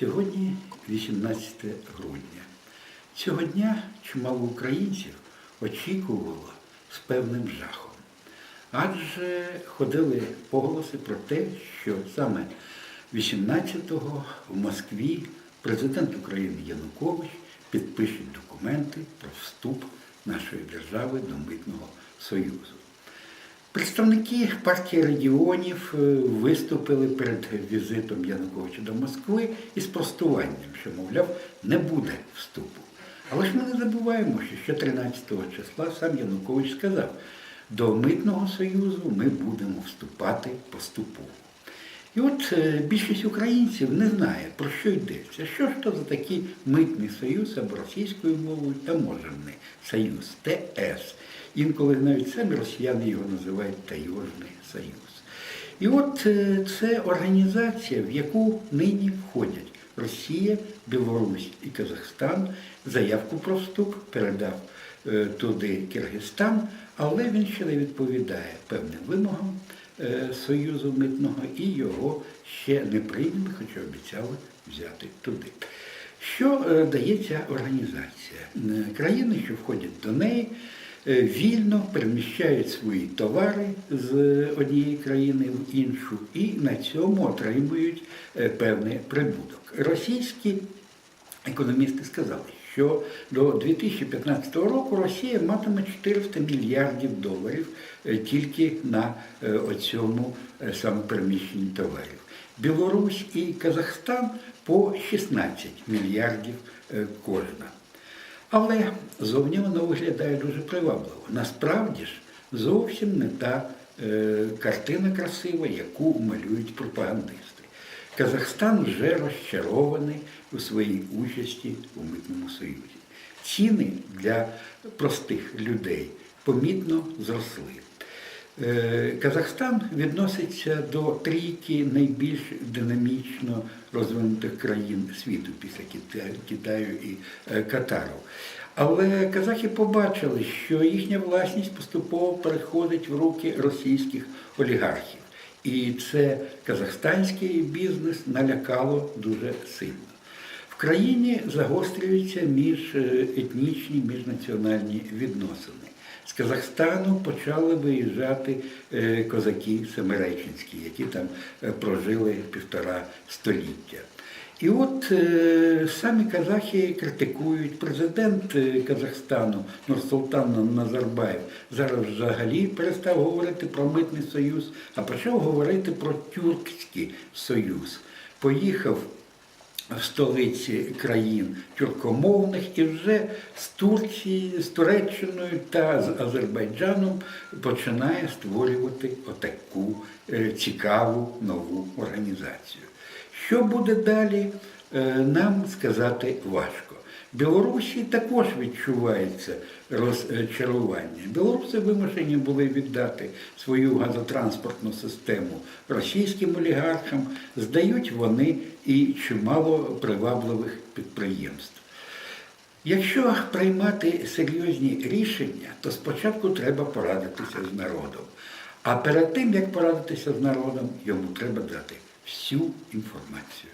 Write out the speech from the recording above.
Сьогодні 18 грудня. Цього дня чимало українців очікувало з певним жахом. Адже ходили поголоси про те, що саме 18-го в Москві президент України Янукович підпише документи про вступ нашої держави до Митного Союзу. Представники партії регіонів е, виступили перед візитом Януковича до Москви із простуванням, що, мовляв, не буде вступу. Але ж ми не забуваємо, що ще 13 числа сам Янукович сказав, до Митного Союзу ми будемо вступати поступово. І от е, більшість українців не знає, про що йдеться. Що ж то за такий митний союз або російською мовою таможенний союз, ТС. Інколи навіть самі росіяни його називають Таєжний Союз. І от е, це організація, в яку нині входять Росія, Білорусь і Казахстан. Заявку про вступ передав е, туди Киргизстан, але він ще не відповідає певним вимогам Союзу митного і його ще не прийняли, хоча обіцяли взяти туди. Що е, дає ця організація? Е, Країни, що входять до неї, е, вільно переміщають свої товари з однієї країни в іншу і на цьому отримують е, певний прибуток. Російські економісти сказали, що до 2015 року Росія матиме 400 мільярдів доларів е, тільки на е, оцьому е, саме переміщенні товарів. Білорусь і Казахстан по 16 мільярдів кожна. Але зовні воно виглядає дуже привабливо. Насправді ж зовсім не та картина красива, яку малюють пропагандисти. Казахстан вже розчарований у своїй участі у митному союзі. Ціни для простих людей помітно зросли. Е, Казахстан відноситься до трійки найбільш динамічно розвинутих країн світу після Китаю, і е, Катару. Але казахи побачили, що їхня власність поступово переходить в руки російських олігархів. І це казахстанський бізнес налякало дуже сильно. В країні загострюються міжетнічні, міжнаціональні відносини. З Казахстану почали виїжджати е, козаки семиреченські, які там е, прожили півтора століття. І от е, самі казахи критикують президент е, Казахстану Нурсултан Назарбаєв зараз взагалі перестав говорити про митний союз, а почав говорити про тюркський союз. Поїхав в столиці країн тюркомовних і вже з Турції, з Туреччиною та з Азербайджаном починає створювати отаку е, цікаву нову організацію. Що буде далі, е, нам сказати важко. Білорусі також відчувається розчарування. Білоруси вимушені були віддати свою газотранспортну систему російським олігархам, здають вони і чимало привабливих підприємств. Якщо приймати серйозні рішення, то спочатку треба порадитися з народом. А перед тим, як порадитися з народом, йому треба дати всю інформацію.